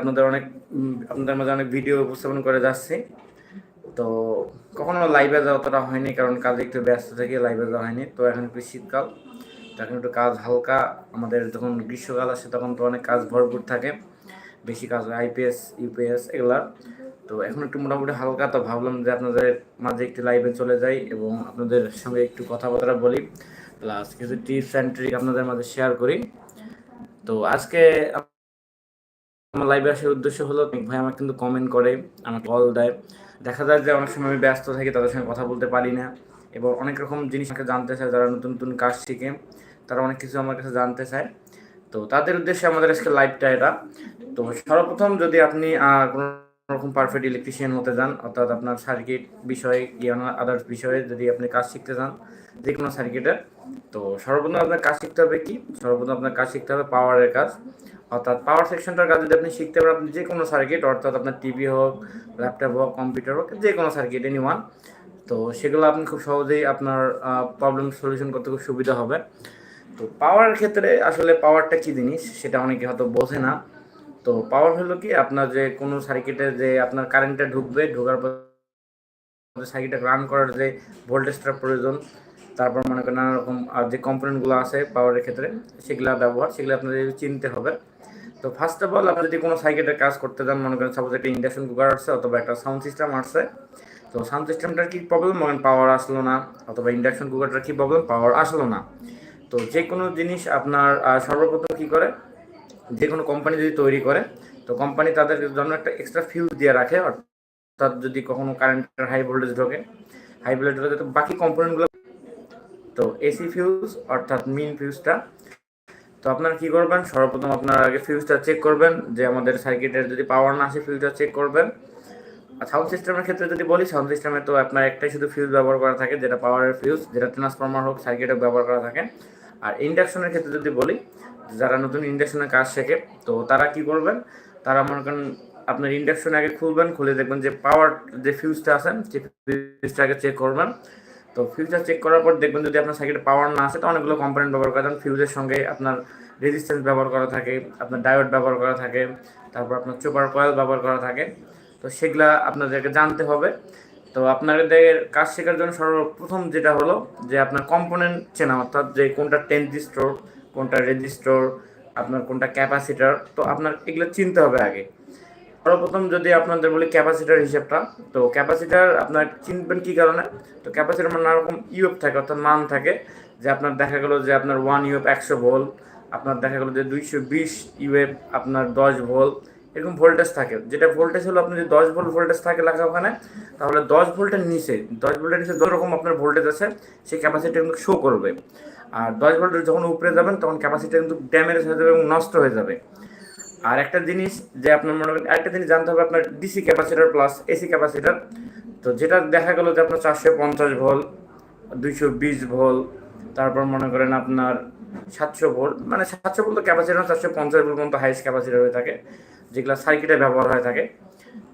আপনাদের অনেক আপনাদের মাঝে অনেক ভিডিও উপস্থাপন করে যাচ্ছি। তো কখনো লাইভে যাওয়া অতটা হয়নি, কারণ কাজে একটু ব্যস্ত থেকে লাইভে যাওয়া হয়নি। তো এখন একটু শীতকাল এখন একটু কাজ হালকা। আমাদের যখন গ্রীষ্মকাল আসে, তখন তো অনেক কাজ ভরপুর থাকে। বেশি কাজ হয় আইপিএস ইউপিএস এগুলা তো এখন একটু মোটামুটি হালকা, তো ভাবলাম যে আপনাদের মাঝে একটু লাইভে চলে যাই এবং আপনাদের সঙ্গে একটু কথাবার্তা বলি। প্লাস কিছু টিপস অ্যান্ড ট্রিক আপনাদের মাঝে শেয়ার করি। তো আজকে আমার লাইভে আসার উদ্দেশ্য হলো ভাই আমাকে কিন্তু কমেন্ট করে, আমাকে কল দেয়। দেখা যায় যে অনেক সময় আমি ব্যস্ত থাকি, তাদের সঙ্গে কথা বলতে পারি না। এবং অনেক রকম জিনিস আমাকে জানতে চায়, যারা নতুন নতুন কাজ শিখে, তারা অনেক কিছু আমার কাছে জানতে চায়। তো তাদের উদ্দেশ্যে আমাদের আজকে লাইভটা এটা। তো সর্বপ্রথম যদি আপনি কোনো রকম পারফেক্ট ইলেকট্রিশিয়ান হতে যান, অর্থাৎ আপনার সার্কিট বিষয়ে, জ্ঞান আদার্স বিষয়ে যদি আপনি কাজ শিখতে চান যে কোনো সার্কিটের তো সর্বপ্রথম আপনার কাজ শিখতে হবে কি? সর্বপ্রথম আপনার কাজ শিখতে হবে পাওয়ারের কাজ। অর্থাৎ পাওয়ার সেকশনটার কাজ যদি আপনি শিখতে পারেন, আপনি যে কোনো সার্কিট অর্থাৎ আপনার টিভি হোক ল্যাপটপ হোক কম্পিউটার হোক যে কোনো সার্কিট এনি ওয়ান তো সেগুলো আপনি খুব সহজেই আপনার প্রবলেম সলিউশন করতে খুব সুবিধা হবে। তো পাওয়ারের ক্ষেত্রে আসলে পাওয়ারটা কী জিনিস, সেটা অনেকে হয়তো বোঝে না। তো পাওয়ার হলো কি, আপনার যে কোনো সার্কিটে যে আপনার কারেন্টটা ঢুকবে, ঢোকার পর সার্কিটটা রান করার যে ভোল্টেজটা প্রয়োজন, তারপর মনে করেন নানা রকম আর যে কম্পোনেন্টগুলো আছে পাওয়ারের ক্ষেত্রে, সেগুলো ব্যবহার, সেগুলো আপনাদের চিনতে হবে। তো ফার্স্ট অফ অল আপনি যদি কোনো সার্কিটের কাজ করতে যান, মনে করেন সাপোজ একটা ইন্ডাকশন কুকার আসছে অথবা একটা সাউন্ড সিস্টেম আসছে, তো সাউন্ড সিস্টেমটার কি প্রবলেম মনে পাওয়ার আসলো না, অথবা ইন্ডাকশন কুকারটার কি প্রবলেম পাওয়ার আসলো না। তো যে কোনো জিনিস আপনার সর্বপ্রথম কি করে? যে কোনো কোম্পানি যদি তৈরি করে, তো কোম্পানি তাদের জন্য একটা এক্সট্রা ফিউজ দিয়ে রাখে, অর্থাৎ যদি কখনো কারেন্টের হাই ভোল্টেজ ঢোকে হাই ভোল্টেজ ঢোকে, তো বাকি কম্পোনেন্টগুলো তো এসি ফিউজ অর্থাৎ মিন ফিউজটা তো আপনারা কি করবেন? সর্বপ্রথম আপনারা আগে ফিউজটা চেক করবেন যে আমাদের সার্কিটের যদি পাওয়ার না আসে ফিউজটা চেক করবেন। আর সাউন্ড সিস্টেমের ক্ষেত্রে যদি বলি সাউন্ড সিস্টেমে তো আপনার একটাই শুধু ফিউজ ব্যবহার করা থাকে, যেটা পাওয়ারের ফিউজ যেটা ট্রান্সফরমার হোক সার্কিটে ব্যবহার করা থাকে। আর ইন্ডাকশনের ক্ষেত্রে যদি বলি, যারা নতুন ইন্ডাকশনের কাজ শেখে, তো তারা কি করবেন? তারা মনে করেন আপনার ইন্ডাকশন আগে খুলবেন, খুলে দেখবেন যে পাওয়ার যে ফিউজটা আছে, সেই ফিউজটা আগে চেক করবেন। তো ফিউজটা চেক করার পর দেখবেন যদি আপনার সার্কিটে পাওয়ার না আসে, তো অনেকগুলো কম্পোনেন্ট ব্যবহার করা যায় ফিউজের সঙ্গে আপনার রেজিস্ট্যান্স ব্যবহার করা থাকে, আপনার ডায়োড ব্যবহার করা থাকে, তারপর আপনার চোপার কয়েল ব্যবহার করা থাকে। তো সেগুলা আপনাদেরকে জানতে হবে। তো আপনাদের কাজ শেখার জন্য সর্বপ্রথম যেটা হলো যে আপনার কম্পোনেন্ট চেনা অর্থাৎ যে কোনটা টেনজিস্টোর কোনটা রেজিস্টোর আপনার কোনটা ক্যাপাসিটার তো আপনার এগুলো চিনতে হবে আগে। সর্বপ্রথম যদি আপনাদের বলি ক্যাপাসিটার হিসেবটা, তো ক্যাপাসিটার আপনার চিনবেন কি কারণে? তো ক্যাপাসিটার মানে নানা রকম ইউএফ থাকে, অর্থাৎ মান থাকে, যে আপনার দেখা গেলো যে আপনার ওয়ান ইউএফ একশো ভোল্ট, আপনার দেখা গেলো যে দুইশো বিশ ইউএফ আপনার দশ ভোল্ট, এরকম ভোল্টেজ থাকে। যেটা ভোল্টেজ হলো আপনি যদি দশ ভোল্ট ভোল্টেজ থাকে লেখা ওখানে, তাহলে দশ ভোল্টের নিচে, দশ ভোল্টের নিচে যত রকম আপনার ভোল্টেজ আছে, সেই ক্যাপাসিটি কিন্তু শো করবে। আর দশ ভোল্টের যখন উপরে যাবেন, তখন ক্যাপাসিটি কিন্তু ড্যামেজ হয়ে যাবে এবং নষ্ট হয়ে যাবে। আর একটা জিনিস যে আপনার মনে করেন একটা জিনিস জানতে হবে, আপনার DC capacitor plus AC capacitor তো যেটা দেখা গেলো যে আপনার চারশো পঞ্চাশ ভোল্ট, দুইশো বিশ ভোল্ট, তারপর মনে করেন আপনার সাতশো ভোল্ট মানে সাতশো ভোল্ট ক্যাপাসিটার চারশো পঞ্চাশ ভোল্ট পর্যন্ত হাইস্ট ক্যাপাসিটার হয়ে থাকে, যেগুলো সার্কিটে ব্যবহার হয়ে থাকে।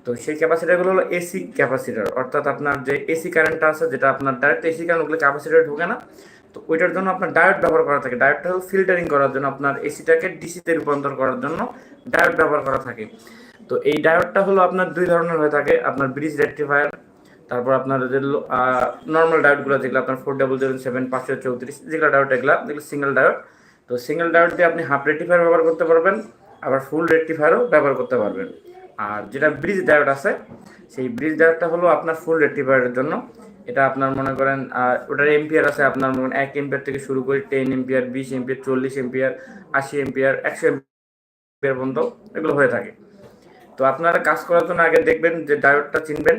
তো সেই ক্যাপাসিটারগুলো হলো এসি ক্যাপাসিটার অর্থাৎ আপনার যে এসি কারেন্টটা আছে, যেটা আপনার ডাইরেক্ট এসি কারেন্ট ওগুলো ক্যাপাসিটারে ঢোকে না তো ওইটার জন্য আপনার ডায়োড ব্যবহার করা থাকে। ডায়োডটা হলো ফিল্টারিং করার জন্য, আপনার এসিটাকে ডিসিতে রূপান্তর করার জন্য ডায়োড ব্যবহার করা থাকে। তো এই ডায়োডটা হলো আপনার দুই ধরনের হয়ে থাকে, আপনার ব্রিজ রেক্টিফায়ার তারপর আপনার যে নর্মাল ডায়োডগুলো যেগুলো আপনার ফোর ডাবল জিরো সেভেন পাঁচশো চৌত্রিশ, যেগুলো ডায়োড এগুলো, যেগুলো সিঙ্গেল ডায়োড তো সিঙ্গেল ডায়োড দিয়ে আপনি হাফ রেক্টিফায়ার ব্যবহার করতে পারবেন, আবার ফুল রেক্টিফায়ারও ব্যবহার করতে পারবেন। আর যেটা ব্রিজ ডায়োড আছে, সেই ব্রিজ ডায়োডটা হলো আপনার ফুল রেক্টিফায়ারের জন্য। এটা আপনার মনে করেন ওটার এম্পিয়ার আছে আপনার মনে এক এম্পিয়ার থেকে শুরু করে টেন এম্পিয়ার বিশ এম্পিয়ার চল্লিশ এম্পিয়ার আশি এম্পিয়ার একশো এম্পিয়ার পর্যন্ত এগুলো হয়ে থাকে। তো আপনারা কাজ করার জন্য আগে দেখবেন যে ডায়োডটা চিনবেন,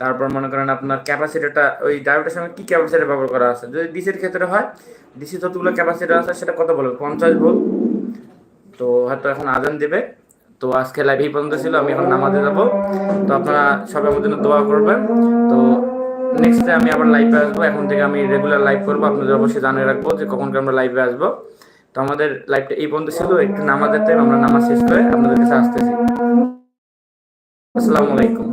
তারপর মনে করেন আপনার ক্যাপাসিটিটা ওই ডায়োডের সঙ্গে কি ক্যাপাসিটি ব্যবহার করা আছে। যদি ডিসির ক্ষেত্রে হয় ডিসি যতগুলো ক্যাপাসিটি আছে, সেটা কত বলব? পঞ্চাশ ভোল্ট তো হয়তো এখন আজান দিবে। তো আজকে লাইভ এই পর্যন্ত ছিল, আমি এখন নামাজে যাব। তো আপনারা সবাই আমার জন্য দোয়া করবেন। তো নেক্সট আমি আবার লাইভে আসব, এখন থেকে আমি রেগুলার লাইভ করব, আপনাদের অবশ্যই জানিয়ে রাখব যে কখন আমরা লাইভে আসব। তো আমাদের লাইভটা এই পর্যন্ত ছিল, একটু নামাজের টাইম আমরা নামাজ শেষ করে আপনাদের কাছে আসতেছি। আসসালামু আলাইকুম।